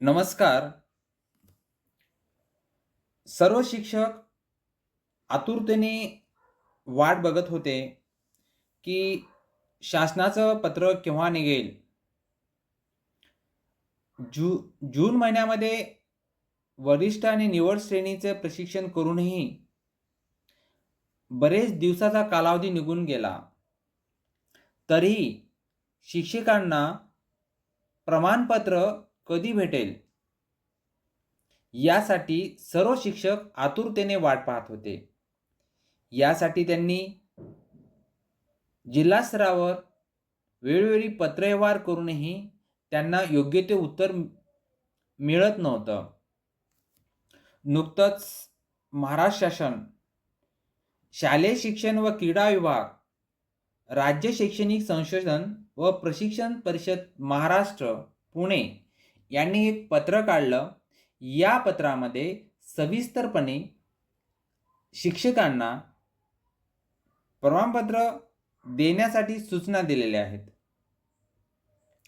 नमस्कार. सर्व शिक्षक आतुरतेने वाट बघत होते की शासनाचं पत्र केव्हा निघेल? जू जून महिन्यामध्ये वरिष्ठ आणि निवड श्रेणीचे प्रशिक्षण करूनही बरेच दिवसाचा कालावधी निघून गेला. तरीही शिक्षकांना प्रमाणपत्र कधी भेटेल? यासाठी सर्व शिक्षक आतुरतेने वाट पाहत होते. यासाठी त्यांनी जिल्हा स्तरावर वेळोवेळी पत्रव्यवहार करूनही त्यांना योग्य ते उत्तर मिळत नव्हतं. नुकतंच महाराष्ट्र शासन शालेय शिक्षण व क्रीडा विभाग राज्य शैक्षणिक संशोधन व प्रशिक्षण परिषद महाराष्ट्र पुणे यांनी एक पत्र काढलं. या पत्रामध्ये सविस्तरपणे शिक्षकांना प्रमाणपत्र देण्यासाठी सूचना दिलेल्या आहेत.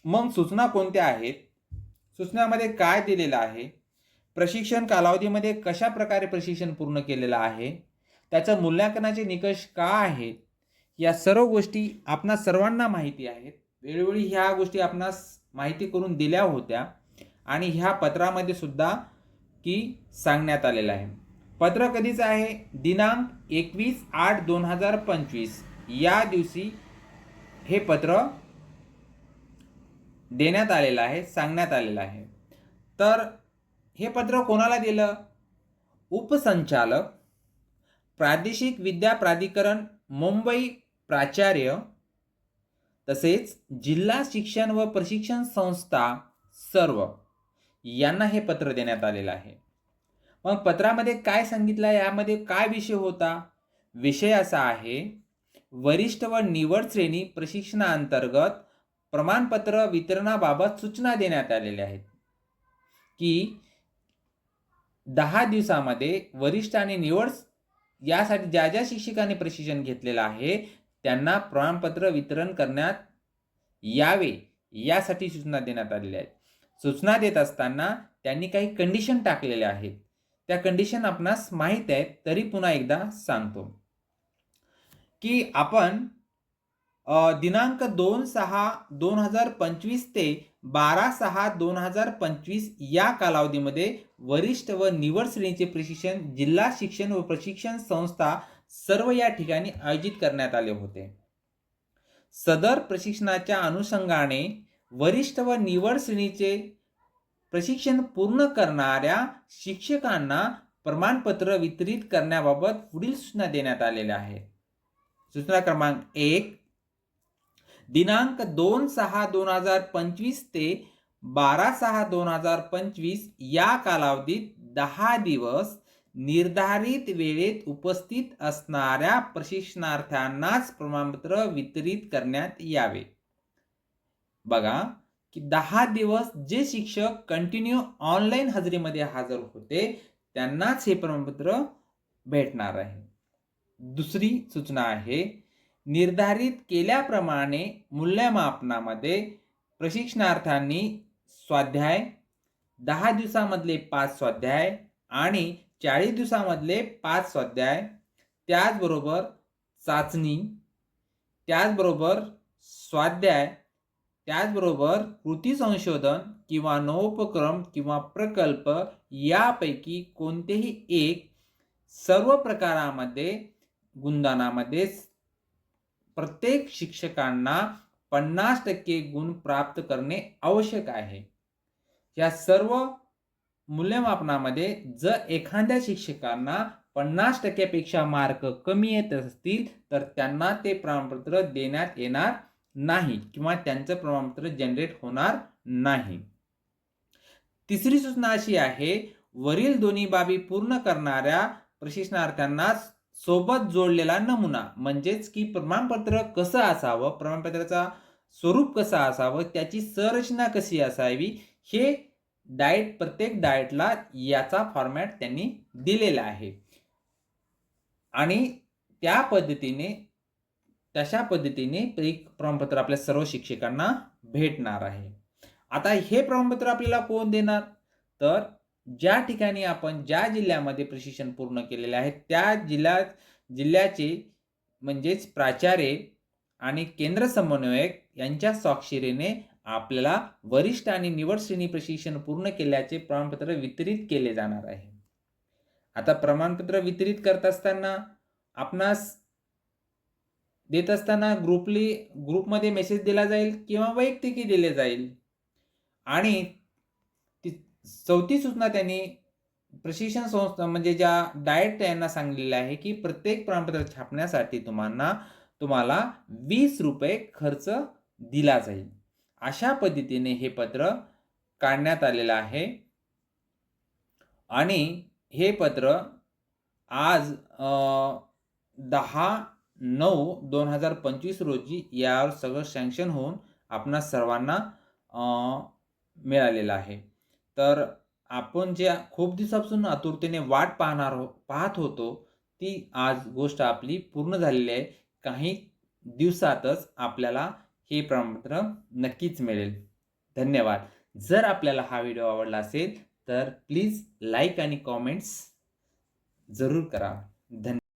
मग सूचना कोणत्या आहेत? सूचनामध्ये काय दिलेलं आहे? प्रशिक्षण कालावधीमध्ये कशा प्रकारे प्रशिक्षण पूर्ण केलेलं आहे? त्याचं मूल्यांकनाचे निकष का आहेत? या सर्व गोष्टी आपणा सर्वांना माहिती आहेत. वेळोवेळी ह्या गोष्टी आपणास माहिती करून दिल्या होत्या. आणि ह्या पत्रामध्ये सुद्धा की सांगण्यात आलेलं आहे. पत्र कधीचं आहे? दिनांक एकवीस आठ दोन हजार पंचवीस. या दिवशी हे पत्र देण्यात आलेलं आहे सांगण्यात आलेलं आहे. तर हे पत्र कोणाला दिलं? उपसंचालक प्रादेशिक विद्या प्राधिकरण मुंबई प्राचार्य तसेच जिल्हा शिक्षण व प्रशिक्षण संस्था सर्व. यांना हे पत्र देण्यात आलेलं आहे. मग पत्रामध्ये काय सांगितलं आहे यामध्ये काय विषय होता? विषय असा आहे वरिष्ठ व निवड श्रेणी प्रशिक्षणाअंतर्गत प्रमाणपत्र वितरणाबाबत सूचना देण्यात आलेल्या आहेत. की दहा दिवसामध्ये वरिष्ठ आणि निवड यासाठी ज्या ज्या शिक्षकांनी प्रशिक्षण घेतलेलं आहे त्यांना प्रमाणपत्र वितरण करण्यात यावे यासाठी सूचना देण्यात आलेल्या आहेत. सूचना देत असताना त्यांनी काही कंडिशन टाकलेल्या आहेत. त्या कंडिशन आपणास माहीत आहेत तरी पुन्हा एकदा सांगतो. की आपण दिनांक दोन सहा दोन हजार पंचवीस ते बारा सहा दोन हजार पंचवीस या कालावधीमध्ये वरिष्ठ व निवड श्रेणीचे प्रशिक्षण जिल्हा शिक्षण व प्रशिक्षण संस्था सर्व या ठिकाणी आयोजित करण्यात आले होते. सदर प्रशिक्षणाच्या अनुषंगाने वरिष्ठ व निवड श्रेणीचे प्रशिक्षण पूर्ण करणाऱ्या शिक्षकांना प्रमाणपत्र वितरित करण्याबाबत पुढील सूचना देण्यात आलेल्या आहेत. सूचना क्रमांक एक दिनांक दोन सहा दोन हजार पंचवीस ते बारा सहा दोन हजार पंचवीस या कालावधीत दहा दिवस निर्धारित वेळेत उपस्थित असणाऱ्या प्रशिक्षणार्थ्यांनाच प्रमाणपत्र वितरित करण्यात यावे. बघा की दहा दिवस जे शिक्षक कंटिन्यू ऑनलाईन हजेरीमध्ये हजर होते त्यांनाच हे प्रमाणपत्र भेटणार आहे. दुसरी सूचना आहे निर्धारित केल्याप्रमाणे मूल्यमापनामध्ये प्रशिक्षणार्थांनी स्वाध्याय दहा दिवसामधले पाच स्वाध्याय आणि चाळीस दिवसामधले पाच स्वाध्याय त्याचबरोबर चाचणी त्याचबरोबर स्वाध्याय त्याचबरोबर कृती संशोधन किंवा नवोपक्रम किंवा प्रकल्प यापैकी कोणतेही एक सर्व प्रकारामध्ये गुणदानामध्ये प्रत्येक शिक्षकांना पन्नास टक्के गुण प्राप्त करणे आवश्यक आहे. या सर्व मूल्यमापनामध्ये जर एखाद्या शिक्षकांना पन्नास टक्क्यापेक्षा मार्क कमी येत असतील तर त्यांना ते प्रमाणपत्र देण्यात येणार नाही किंवा त्यांचं प्रमाणपत्र जनरेट होणार नाही. तिसरी सूचना अशी आहे वरील दोन्ही बाबी पूर्ण करणाऱ्या प्रशिक्षणार्थ्यांना सोबत जोडलेला नमुना म्हणजेच की प्रमाणपत्र कसं असावं प्रमाणपत्राचा स्वरूप कसं असावं त्याची संरचना कशी असावी हे डाएट प्रत्येक डाएटला याचा फॉर्मॅट त्यांनी दिलेला आहे. आणि त्या पद्धतीने तशा पद्धतीने एक प्रमाणपत्र आपल्या सर्व शिक्षकांना भेटणार आहे. आता हे प्रमाणपत्र आपल्याला कोण देणार? तर ज्या ठिकाणी आपण ज्या जिल्ह्यामध्ये प्रशिक्षण पूर्ण केलेले आहे त्या जिल्ह्यात जिल्ह्याचे म्हणजेच प्राचार्य आणि केंद्र समन्वयक यांच्या स्वाक्षरीने आपल्याला वरिष्ठ आणि निवड श्रेणी प्रशिक्षण पूर्ण केल्याचे प्रमाणपत्र वितरित केले जाणार आहे. आता प्रमाणपत्र वितरित करत असताना आपणास देत असताना ग्रुपली ग्रुपमध्ये मेसेज दिला जाईल किंवा वैयक्तिकही दिले जाईल. आणि ती चौथी सूचना त्यांनी प्रशिक्षण संस्था म्हणजे ज्या डायट यांना सांगलेलं आहे की प्रत्येक प्रमाणपत्र छापण्यासाठी तुम्हाला तुम्हाला वीस रुपये खर्च दिला जाईल. अशा पद्धतीने हे पत्र काढण्यात आलेलं आहे. आणि हे पत्र आज दहा नऊ दोन हजार पंचवीस रोजी यावर सगळं सँक्शन होऊन आपणा सर्वांना मिळालेलं आहे. तर आपण ज्या खूप दिवसापासून आतुरतेने वाट पाहणार हो पाहत होतो ती आज गोष्ट आपली पूर्ण झालेली आहे. काही दिवसातच आपल्याला हे प्रमाणपत्र नक्कीच मिळेल. धन्यवाद. जर आपल्याला हा व्हिडिओ आवडला असेल तर प्लीज लाईक आणि कॉमेंट्स जरूर करा. धन्यवाद